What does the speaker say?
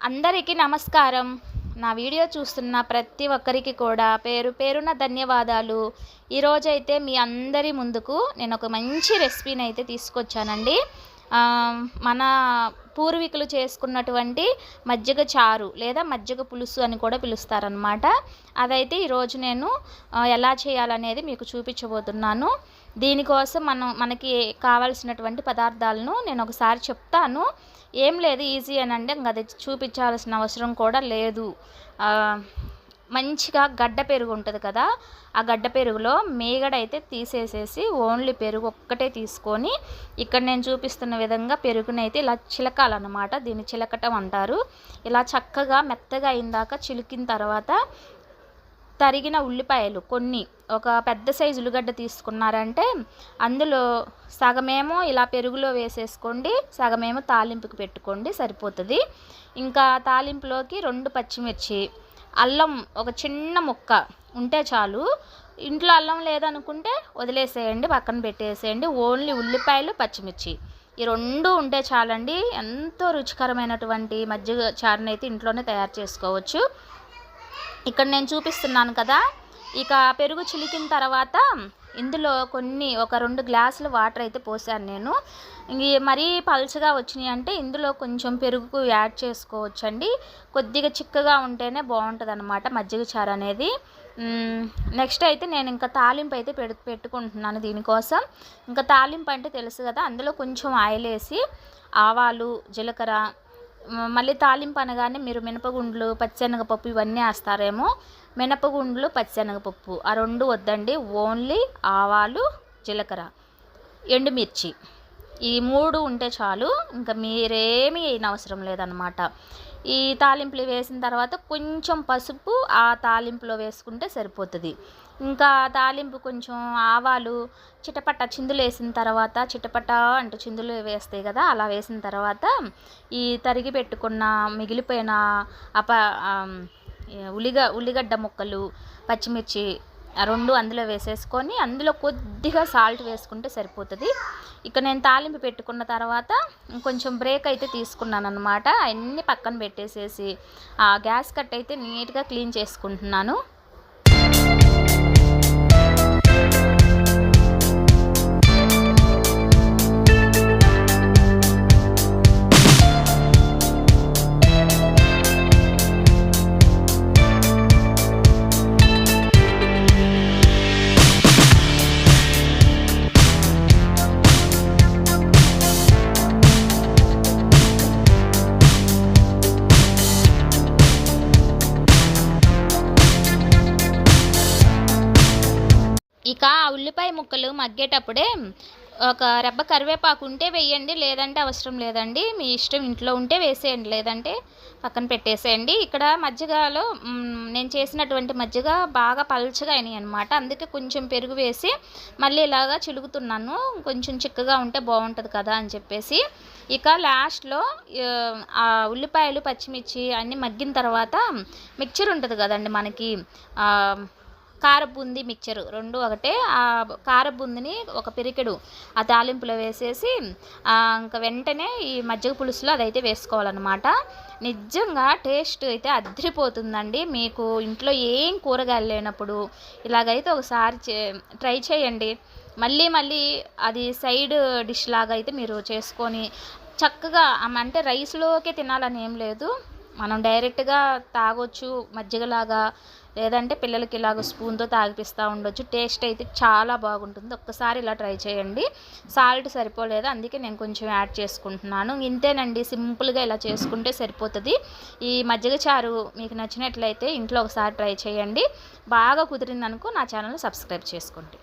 అందరికీ నమస్కారం. నా వీడియో చూస్తున్న ప్రతి ఒక్కరికి కూడా పేరు పేరున ధన్యవాదాలు. ఈరోజైతే మీ అందరి ముందుకు నేను ఒక మంచి రెసిపీని అయితే తీసుకొచ్చానండి మన పూర్వీకులు చేసుకున్నటువంటి మజ్జిగ చారు లేదా మజ్జిగ పులుసు అని కూడా పిలుస్తారనమాట అదైతే ఈరోజు నేను ఎలా చేయాలనేది మీకు చూపించబోతున్నాను. దీనికోసం మనం మనకి కావాల్సినటువంటి పదార్థాలను నేను ఒకసారి చెప్తాను. ఏం లేదు ఈజీ అని అంటే ఇంకా అది చూపించాల్సిన అవసరం కూడా లేదు. మంచిగా గడ్డ పెరుగు ఉంటుంది కదా ఆ గడ్డ పెరుగులో మేగడ అయితే తీసేసేసి ఓన్లీ పెరుగు ఒక్కటే తీసుకొని ఇక్కడ నేను చూపిస్తున్న విధంగా పెరుగునైతే ఇలా చిలకాలన్నమాట దీన్ని చిలకటం అంటారు. ఇలా చక్కగా మెత్తగా అయిందాక చిలికిన తర్వాత తరిగిన ఉల్లిపాయలు కొన్ని ఒక పెద్ద సైజు ఉల్లిగడ్డ తీసుకున్నారంటే అందులో సగమేమో ఇలా పెరుగులో వేసేసుకోండి సగమేమో తాలింపుకి పెట్టుకోండి సరిపోతుంది. ఇంకా తాలింపులోకి రెండు పచ్చిమిర్చి అల్లం ఒక చిన్న ముక్క ఉంటే చాలు. ఇంట్లో అల్లం లేదనుకుంటే వదిలేసేయండి పక్కన పెట్టేసేయండి. ఓన్లీ ఉల్లిపాయలు పచ్చిమిర్చి. ఈ రెండు ఉంటే చాలండి. ఎంతో రుచికరమైనటువంటి మజ్జిగ చారుని అయితే ఇంట్లోనే తయారు చేసుకోవచ్చు. ఇక్కడ నేను చూపిస్తున్నాను కదా. ఇక పెరుగు చిలికిన తర్వాత ఇందులో కొన్ని ఒక రెండు గ్లాసులు వాటర్ అయితే పోసాను నేను. ఇంక మరీ పల్చగా వచ్చినాయి అంటే ఇందులో కొంచెం పెరుగు యాడ్ చేసుకోవచ్చండి. కొద్దిగా చిక్కగా ఉంటేనే బాగుంటుంది అనమాట మజ్జిగ చారు అనేది. నెక్స్ట్ అయితే నేను ఇంకా తాలింపు అయితే పెడు పెట్టుకుంటున్నాను దీనికోసం. ఇంకా తాలింపు అంటే తెలుసు కదా అందులో కొంచెం ఆయిల్ వేసి ఆవాలు జీలకర్ర మళ్ళీ తాలింపు అనగానే మీరు మినపగుండ్లు పచ్చెనగపప్పు ఇవన్నీ వేస్తారేమో. మినపగుండ్లు పచ్చెనగపప్పు ఆ రెండు వద్దండి. ఓన్లీ ఆవాలు జీలకర్ర. ఎండుమిర్చి. ఈ మూడు ఉంటే చాలు. ఇంకా మీరేమీ అవసరం లేదనమాట ఈ తాలింపులు వేసిన తర్వాత కొంచెం పసుపు ఆ తాలింపులో వేసుకుంటే సరిపోతుంది. ఇంకా తాలింపు కొంచెం ఆవాలు చిటపట చిందులు వేసిన తర్వాత చిటపట అంటూ చిందులు వేస్తాయి కదా అలా వేసిన తర్వాత ఈ తరిగి పెట్టుకున్న మిగిలిపోయిన అప ఉల్లిగ ఉల్లిగడ్డ ముక్కలు పచ్చిమిర్చి రెండు అందులో వేసేసుకొని అందులో కొద్దిగా సాల్ట్ వేసుకుంటే సరిపోతుంది. ఇక నేను తాలింపు పెట్టుకున్న తర్వాత కొంచెం బ్రేక్ అయితే తీసుకున్నాను అనమాట అన్నీ పక్కన పెట్టేసేసి ఆ గ్యాస్ కట్ అయితే నీట్గా క్లీన్ చేసుకుంటున్నాను. ఇక ఆ ఉల్లిపాయ ముక్కలు మగ్గేటప్పుడే ఒక రెబ్బ కరివేపాకు ఉంటే వేయండి లేదంటే అవసరం లేదండి. మీ ఇష్టం ఇంట్లో ఉంటే వేసేయండి లేదంటే పక్కన పెట్టేసేయండి. ఇక్కడ మజ్జిగలో నేను చేసినటువంటి మజ్జిగ బాగా పల్చగా అయినాయి అనమాట అందుకే కొంచెం పెరుగు వేసి మళ్ళీ ఇలాగా చిలుగుతున్నాను. కొంచెం చిక్కగా ఉంటే బాగుంటుంది కదా అని చెప్పేసి. ఇక లాస్ట్లో ఆ ఉల్లిపాయలు పచ్చిమిర్చి అన్నీ మగ్గిన తర్వాత మిక్చర్ ఉంటుంది కదండి మనకి కారబుంది మిక్చర్ రెండు ఒకటే ఆ కారబుందిని ఒక పిరికెడు ఆ తాలింపులో వేసేసి ఇంకా వెంటనే ఈ మజ్జిగ పులుసులో అదైతే వేసుకోవాలన్నమాట. నిజంగా టేస్ట్ అయితే అదిరిపోతుందండి. మీకు ఇంట్లో ఏం కూరగాయలు లేనప్పుడు ఇలాగైతే ఒకసారి చే- ట్రై చేయండి. మళ్ళీ మళ్ళీ అది సైడ్ డిష్ లాగా అయితే మీరు చేసుకొని చక్కగా అంటే రైస్లోకే తినాలని ఏం లేదు. మనం డైరెక్ట్గా తాగొచ్చు మజ్జిగలాగా. లేదంటే పిల్లలకి ఇలాగ స్పూన్తో తాగిపిస్తూ ఉండొచ్చు. టేస్ట్ అయితే చాలా బాగుంటుంది. ఒక్కసారి ఇలా ట్రై చేయండి. సాల్ట్ సరిపోలేదు? అందుకే నేను కొంచెం యాడ్ చేసుకుంటున్నాను. ఇంతేనండి. సింపుల్గా ఇలా చేసుకుంటే సరిపోతుంది. ఈ మజ్జిగ చారు మీకు నచ్చినట్లయితే ఇంట్లో ఒకసారి ట్రై చేయండి. బాగా కుదిరిందనుకో నా ఛానల్ సబ్స్క్రైబ్ చేసుకోండి.